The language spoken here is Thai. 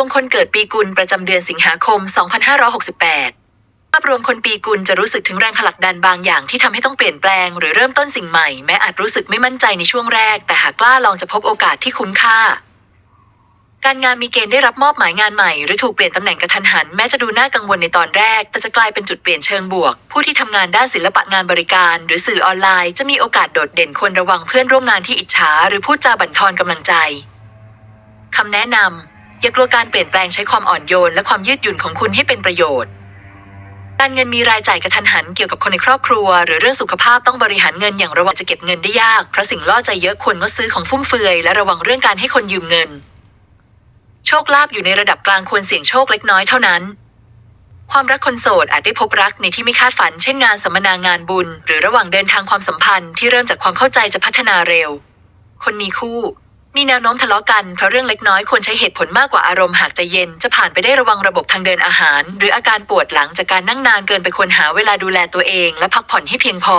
วงคนเกิดปีกุลประจำเดือนสิงหาคม 2568 ภาพรวมคนปีกุลจะรู้สึกถึงแรงผลักดันบางอย่างที่ทำให้ต้องเปลี่ยนแปลง หรือเริ่มต้นสิ่งใหม่แม้อาจรู้สึกไม่มั่นใจในช่วงแรก แต่หากกล้าลองจะพบโอกาสที่คุ้มค่า การงานมีเกณฑ์ได้รับมอบหมายงานใหม่หรือถูกเปลี่ยนตำแหน่งกระทันหันแม้จะดูน่ากังวลในตอนแรก แต่จะกลายเป็นจุดเปลี่ยนเชิงบวก ผู้ที่ทำงานด้านศิลปะงานบริการ หรือสื่อออนไลน์ จะมีโอกาสโดดเด่นควรระวังเพื่อนร่วมงานที่อิจฉาหรือพูดจาบั่นทอนกำลังใจคำแนะนำ อย่ากลัวการเปลี่ยนแปลงใช้ความอ่อนโยนและความยืดหยุ่นของคุณให้เป็นประโยชน์ การเงินมีรายจ่ายกระทันหันเกี่ยวกับคนในครอบครัว หรือเรื่องสุขภาพต้องบริหารเงินอย่างระวังจะเก็บเงินได้ยากเพราะสิ่งล่อใจเยอะควรงดซื้อของฟุ่มเฟือยและระวังเรื่องการให้คนยืมเงิน โชคลาภอยู่ในระดับกลางควรเสี่ยงโชคเล็กน้อยเท่านั้นความรักคนโสดอาจได้พบรักในที่ไม่คาดฝัน เช่นงานสัมมนางานบุญ หรือระหว่างเดินทางความสัมพันธ์ที่เริ่มจากความเข้าใจจะพัฒนาเร็ว คนมีคู่ มีแนวโน้มทะเลาะกันเพราะเรื่องเล็กน้อยควรใช้เหตุผลมากกว่าอารมณ์หากใจเย็น จะผ่านไปได้ระวังระบบทางเดินอาหาร หรืออาการปวดหลังจากการนั่งนานเกินไปควรหาเวลาดูแลตัวเอง และพักผ่อนให้เพียงพอ